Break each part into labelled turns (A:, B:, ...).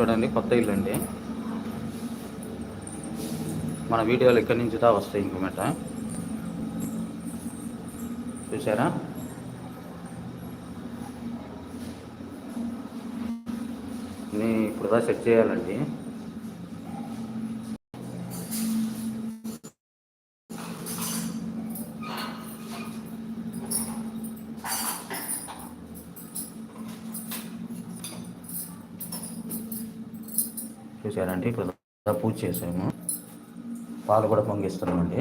A: చూడండి కొత్త ఇల్లు అండి మన వీడియోలు ఎక్కడి నుంచి దా వస్తాయి ఇంకమాట చూసారా? నేను ఇప్పుడు దా సెట్ చేయాలండి. చూసారండి ఇప్పుడు పూజ చేసాము. పాలు కూడా పొంగిస్తున్నామండి.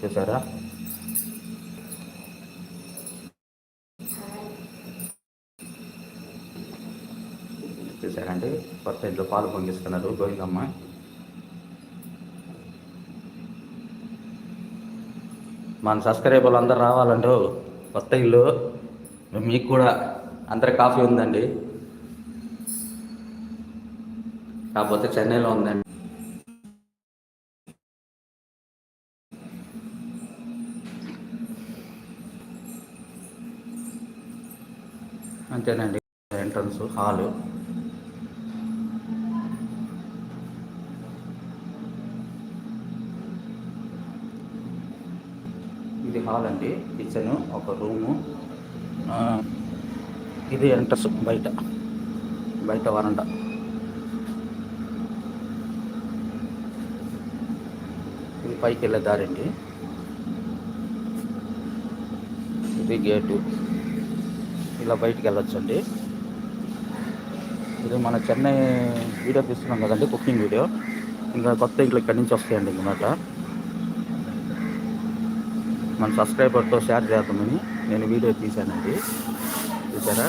A: చూసారా చూసారండి కొత్త ఇంట్లో పాలు పొంగిస్తున్నారు గోవిందమ్మ. మన సబ్స్క్రైబర్లు అందరు రావాలంటూ కొత్త ఇల్లు. మీకు కూడా అందరి కాఫీ ఉందండి. కాకపోతే చెన్నైలో ఉందండి. అంతేనండి ఎంట్రన్స్ హాలు. ఇది హాల్ అండి కిచెన్ ఒక రూము. ఇది ఎంట్రస్ బయట బయట వరండా. ఇది పైకి వెళ్ళే దారండి ఇది గేటు. ఇలా బయటికి వెళ్ళొచ్చండి. ఇది మన చెన్నై వీడియో తీస్తున్నాం కదండి కుకింగ్ వీడియో. ఇంకా కొత్త ఇంట్లో ఇక్కడి నుంచి వస్తాయండి ఇంకమాట మన సబ్స్క్రైబర్తో షేర్ చేద్దామని నేను వీడియో తీశానండి. చూసారా?